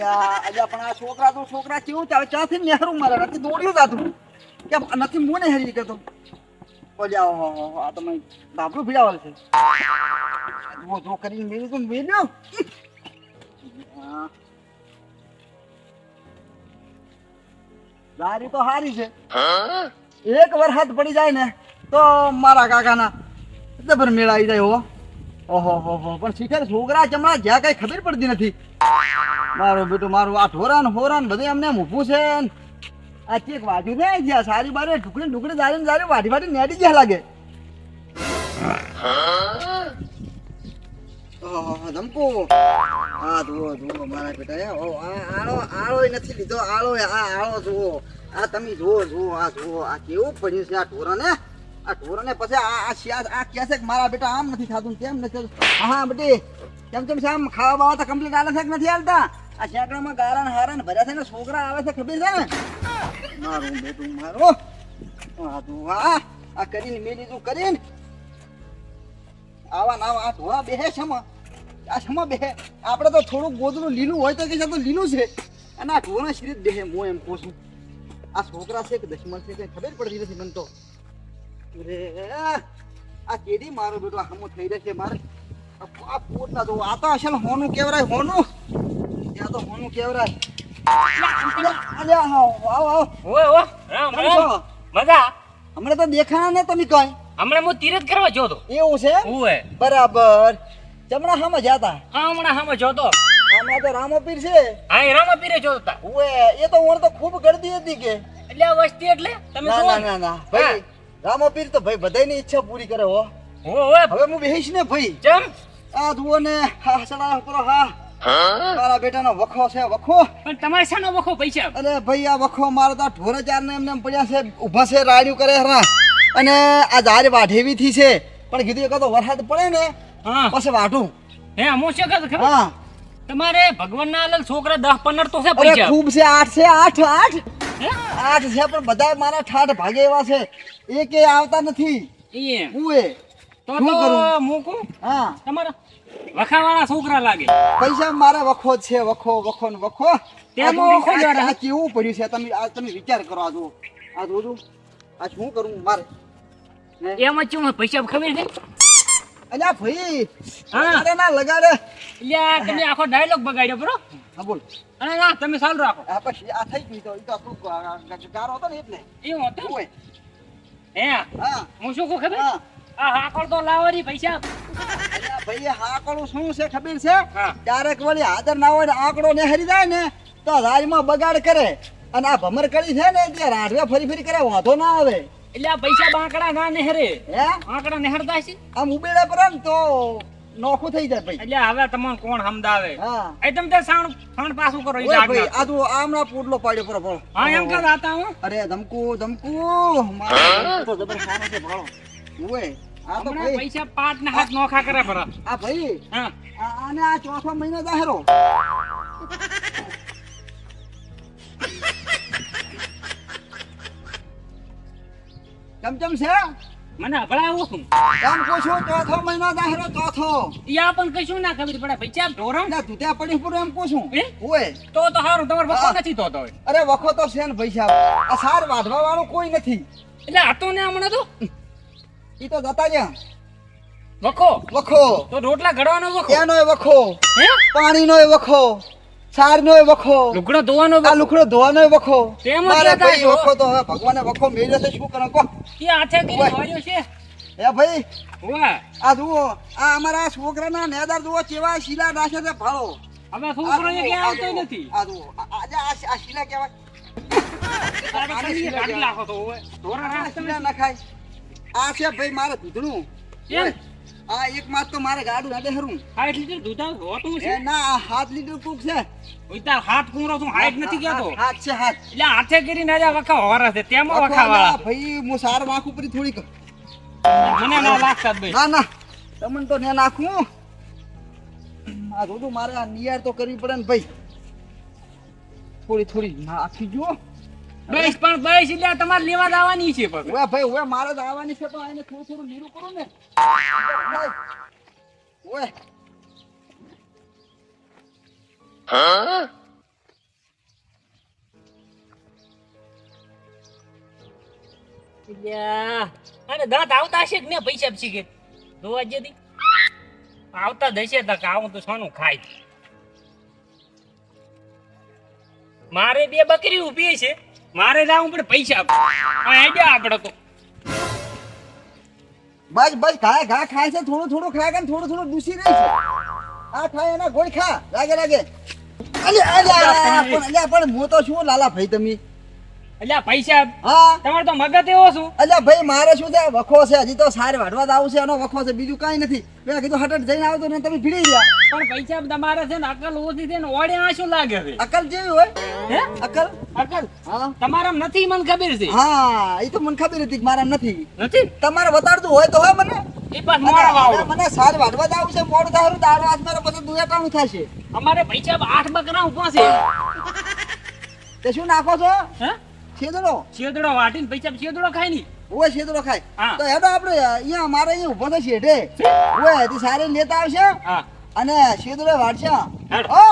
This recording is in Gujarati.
યા તો હેરી છે. એક વાર હાથ પડી જાય ને, તો મારા કાકાના જબર મેળ આવી જાય હો. ઓહો, હો હો, પણ શીખર છોકરા ચમડા જ્યાં કઈ ખબર પડતી નથી. મારું બેટું, મારું આ ઢોરાન હોરાન બધું એમને મૂકવું છે આ ચેક વાજ્યું ને જ્યાં, સારી બારે ઢુકડી ઢુકડી દારી ને દારી વાઢી વાઢી નેડી જ્યાં લાગે. આ બેટા ઓ આળો આળો નથી લીધો આળો આ આળો જુઓ. આ તમે જુઓ જુઓ, આ જુઓ, આ કેવું પડ્યું છે આ ઢોરાને? આ ઢોરાને પછી આ આ શિયા, આ કહે છે કે મારા બેટા, આમ નથી થતું કેમ નથી હા બેટી, કેમ કેમ છે આમ ખાવા બાવા તો કમ્પ્લીટ આલે છે કે નથી હાલતા? આ શેકડામાં ગારા હારા ને ભર્યા છે ને છોકરા આવે છે ખબર છે ને? મારું બેટું મારું. આ જુઓ આ કરીને મેં લીધું કરીને. આવા ના આ ધોળા બેહે છે આ શમા બેહે? આપણે તો થોડુંક ગોદરું લીલું હોય તો કે તો લીલું છે. અને આ ઢોરા શરીર બેહે હું એમ કહું છું. આ છોકરા છે કે દશમન છે કે ખબર પડતી નથી મને તો. અરે, આ કેદી મારો બેટો હમો થઈ રહ્યો છે મારે. આ પોત ના આ તો અસલ હોનું કેવરાય હોનું. તો હોનું કેવરાય અલ્યા આવો આવો ઓય ઓ રામ રામ. મજા? હમણાં તો દેખાણા ને તમે કઈ? હમણાં હું તીરથ કરવા જોતો એવું છે? ઓય. બરાબર. ચમણા હામાં જાતા હા હમણાં હામે જોતો આમાં તો રામોપીર છે. હા એ રામા પીરે જોતો ઓએ એ તો ઓણ તો ખૂબ ગળદી હતી કે. એટલે વસ્તી એટલે? તમે ના ના ના ના. ભાઈ રામોપીર તો ભાઈ બધાયની ઈચ્છા પૂરી કરે હો. ઓય ઓય. હવે હું બેહીશ ને ભાઈ? ચમ. આ ધુઓ ને હા સડા કરો હા. મારા બેટાનો વખો છે વખો. પણ તમારે શાનો વખો પૈસા? અરે ભાઈ આ વખો મારો તો ઢોર ચાર ને એમને પડ્યા છે ઊભા છે રાડ્યું કરે હરા અને આ જાર વાઢેવી થી છે. પણ કીધું એકાદો વરસાદ પડે ને હા. પછી વાઢું. હે અમો છે ખબર? હા. તમારે ભગવાનના અલગ છોકરા દસ પંદર તો છે પૈસા. ખૂબ છે આઠ છે આઠ આઠ. હે? આઠ છે પણ બધા મારા ઠાઠ ભાગે એવા છે. એકે આવતા નથી. હું એ? તો તો મૂકું. હા. તમારા વખાવાળા છોકરા લાગે. પૈસા મારે વખો છે વખો વખો ને વખો. તેમાં વખો જ આ- કેવું પડ્યું છે? તમે આ તમે વિચાર કરો આ જુઓ. આ જુઓ. આ શું કરું? મારે એમ ચેવું હોય, પૈસા ખબર છે? અલ્યા ભાઈ હા. લગાડે ના લગાડે. અલ્યા તમે આખો ડાયલોગ બગાડ્યો બરો. હા બોલ. અને ના તમે ચાલુ રાખો. આ પછી આ થઈ ગઈ તો એ તો આપણું ગારો હતો ને એટલે. એવું હતું. હે? હા. હું શું કહું ખબર? હા. આ હાકળ તો લાવવાની પૈસા. ભાઈ આ આંકડો શું છે ખબર છે? ક્યારેક વળી હાજર ના હોય ને આંકડો નેહરી જાય ને તો રાજમાં બગાડ કરે. અને આ ભમર કરી છે ને એટલે રાઢવે ફરી ફરી કરે વાંધો ના આવે. એટલે આ પૈસા બાંકડા ના નેહરે. હે? આંકડા નેહરતા છે આમ ઉબેડે પર ને તો નોખું થઈ જાય ભાઈ. એટલે હવે તમને કોણ સમજાવે? હા. એ તમે તે સાણ ફાણ પાછું કરો એટલે ભાઈ. આ તો આમના પૂડલો પાડ્યો પર પણ હા એમ કે રાતા હું? અરે ધમકુ ધમકુ. મારો તો જબર ખાનો છે ભણો. ઓય તો પૈસા પાંચ ને હાથ નોખા કરે ભરા આ ભાઈ. હા. આ- ચોથો મહિનો છે? મને કેમ ચોથો મહિનો દાહેરો ચોથો. ઈ આપણને કશું ના ખબર પડે. ઢોરણ? ના તું ત્યાં પડી પૂરું એમ પૂછું? ઓય. તો તો હારું તમારે નથી તો અરે વખો તો છે ને ભાઈ સાહેબ આ સાર વાઢવા વાળું કોઈ નથી. એટલે હતો ને હમણાં તો? ઈ તો જતા જ્યાં વખો. વખો. તો રોટલા ઘડવાનો વખો. એનો વખો. હે? પાણીનો વખો. સારનો વખો. લુકડો ધોવાનો આ લુકડો ધોવાનો વખો. તેમ મારે ભાઈ વખો તો હવે ભગવાને વખો મેલ્યો છે શું કરો કો કે આથે કે. વાળ્યો છે. એ ભાઈ વાહ આ જુઓ આ અમારા છોકરાના નેદાર જુઓ કેવા શીલા નાખે છે ભાળો. અમે છોકરો એ ક્યાં આવતો નથી. આ જુઓ. આજે આ શીલા. ઢોરણ આ શીલા નખાય. આ છે ભાઈ મારે દૂધનું? આ એક માસ તો મારે ગાડું નાડે હરું હાઈટ લીટર દૂધ હોતું છે. ના હાથ લીટર કુક છે. ઓય તાર હાથ કુંરો છું હાઈટ નથી કહેતો હાથ છે હાથ. એટલે હાથે કરીને રાજા વખા હોરા છે. તેમાં વખા વાળા. ભાઈ હું સાર વાંખ ઉપર થોડીક. મને ના લાગતા ભાઈ. ના ના. તમને તો ને નાખું. આ જોતું મારે નિયાર તો કરવી પડે ને ભાઈ. થોડી થોડી નાખી જો બસ પણ બસ એટલે તમારે લેવા આવવાની છે પણ ઓય ભાઈ ઓય મારે જ આવવાની છે તો એને થોડું થોડું લીલું કરો ને. ઓય હા અને દાંત આવતા હશે કે મેં પૈસા પછી કે? ધોવા જતી. આવતા દશે તક આવું તો સોનું ખાય. મારે બે બકરી ઊભી છે. મારે જાવું પડે, પૈસા આઈડિયા આપણે તો. બસ બસ ખાય ઘા ખાય છે, થોડું થોડું ખાય કે થોડું થોડું દૂષી રહે છે. આ ખાય એના ગોળ ખા, લાગે લાગે. અલે અલે પણ હું તો શું, લાલા ભાઈ તમે? એટલે પૈસા હા. તમારે તો મગજ એવો શું? અલ્યા ભાઈ મારે શું છે? વખો છે હજી તો સાર વાઢવા આવું છે એનો વખો છે બીજું કાંઈ નથી. મેં કીધું હટટ જઈને આવતો ને તમે ભીડી ગયા પણ પૈસા તમારે છે ને અકલ ઓછી છે ને ઓડે આ શું લાગે છે? અકલ જેવી હોય. હે? અકલ અકલ હા. તમારા નથી મને ખબર છે. હા એ તો મને ખબર હતી કે મારા નથી. નથી? તમારે બતાડતું હોય તો હોય મને. એ બસ મોડા મને મને સાર વાઢવા જ આવું છે મોડું થાય દારૂ હાથ મારે પછી દુયાટાણું થશે. અમારે પૈસા આઠ બકરા ઊભા છે. તે શું નાખો છો? હે? છેદડો? છેદડો વાટીને પૈસા છેદડો ખાયની ઓય છેદડો ખાય. તો હેડો આપણે અહીંયા મારે અહીંયા ઊભો છે હેઠે. ઓય તે સારે લેતા આવશે. અને છેદડો વાટશે. હો.